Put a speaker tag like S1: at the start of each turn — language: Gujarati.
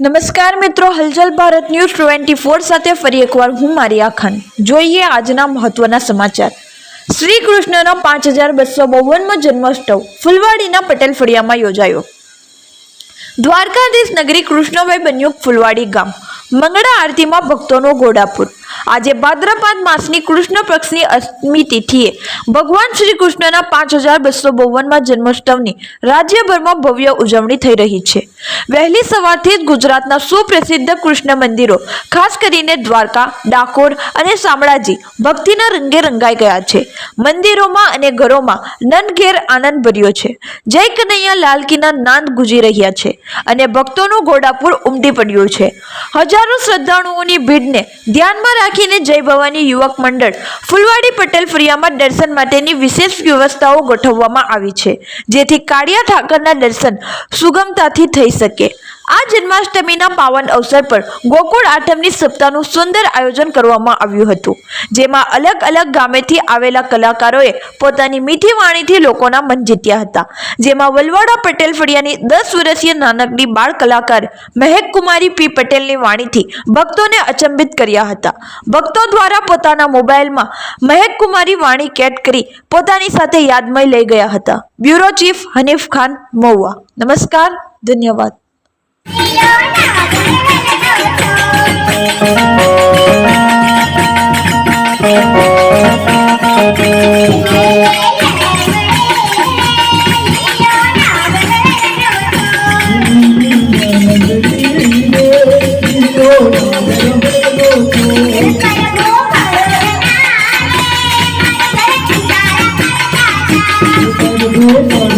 S1: નમસ્કાર મિત્રો, હલચલ ભારત ન્યૂઝ ટ્વેન્ટી ફોર સાથે ફરી એકવાર હું મારિયા ખાન જોઈએ આજના મહત્વના સમાચાર. શ્રી કૃષ્ણનો પાંચ હજાર બસો બાવનમો જન્મોત્સવ ફુલવાડીના પટેલ ફળિયામાં યોજાયો. દ્વારકાધીશ નગરી કૃષ્ણભાઈ બન્યું ફુલવાડી ગામ. મંગળા આરતીમાં ભક્તોનો ગોડાપુર આજે ભાદ્રપાદ માસની કૃષ્ણ પક્ષની અષ્ટમી તિથિએ ભગવાન શ્રી કૃષ્ણના પાંચ હજાર બસો બાવનમાં જન્મોત્સવની રાજ્યભરમાં ભવ્ય ઉજવણી થઈ રહી છે. વહેલી સવારથી જ ગુજરાતના સુપ્રસિદ્ધ કૃષ્ણ મંદિરો, ખાસ કરીને દ્વારકા, ડાકોર અને શામળાજી ભક્તિના રંગે રંગાઈ ગયા છે. મંદિરોમાં અને ઘરોમાં નનઘેર આનંદ ભર્યો છે. જય કનૈયા લાલકીના નાંદ ગુજી રહ્યા છે અને ભક્તોનું ઘોડાપુર ઉમટી પડ્યું છે. હજારો શ્રદ્ધાળુઓની ભીડને ધ્યાનમાં રાખીને જય ભવાની યુવક મંડળ, ફુલવાડી પટેલ ફરિયામાં દર્શન માટેની વિશેષ વ્યવસ્થાઓ ગોઠવવામાં આવી છે. જેથી કાળિયા ઠાકરના દર્શન સુગમતાથી થઈ શકે. આ જન્માષ્ટમીના પાવન અવસર પર ગોકુળ આઠમની સપ્તાહનું સુંદર આયોજન કરવામાં આવ્યું હતું, જેમાં અલગ અલગ ગામેથી આવેલા કલાકારોએ પોતાની મીઠી વાણીથી લોકોના મન જીત્યા હતા. જેમાં વલવાડા પટેલ ફળિયાની દસ વર્ષીય નાનકડી બાળ કલાકાર મહેક કુમારી પી પટેલની વાણીથી ભક્તોને અચંબિત કર્યા હતા. ભક્તો દ્વારા પોતાના મોબાઈલમાં મહેક કુમારી વાણી કેટ કરી પોતાની સાથે યાદમય લઈ ગયા હતા. Bureau chief Hanif Khan Mahuva. નમસ્કાર. ધન્યવાદ.
S2: ઓહો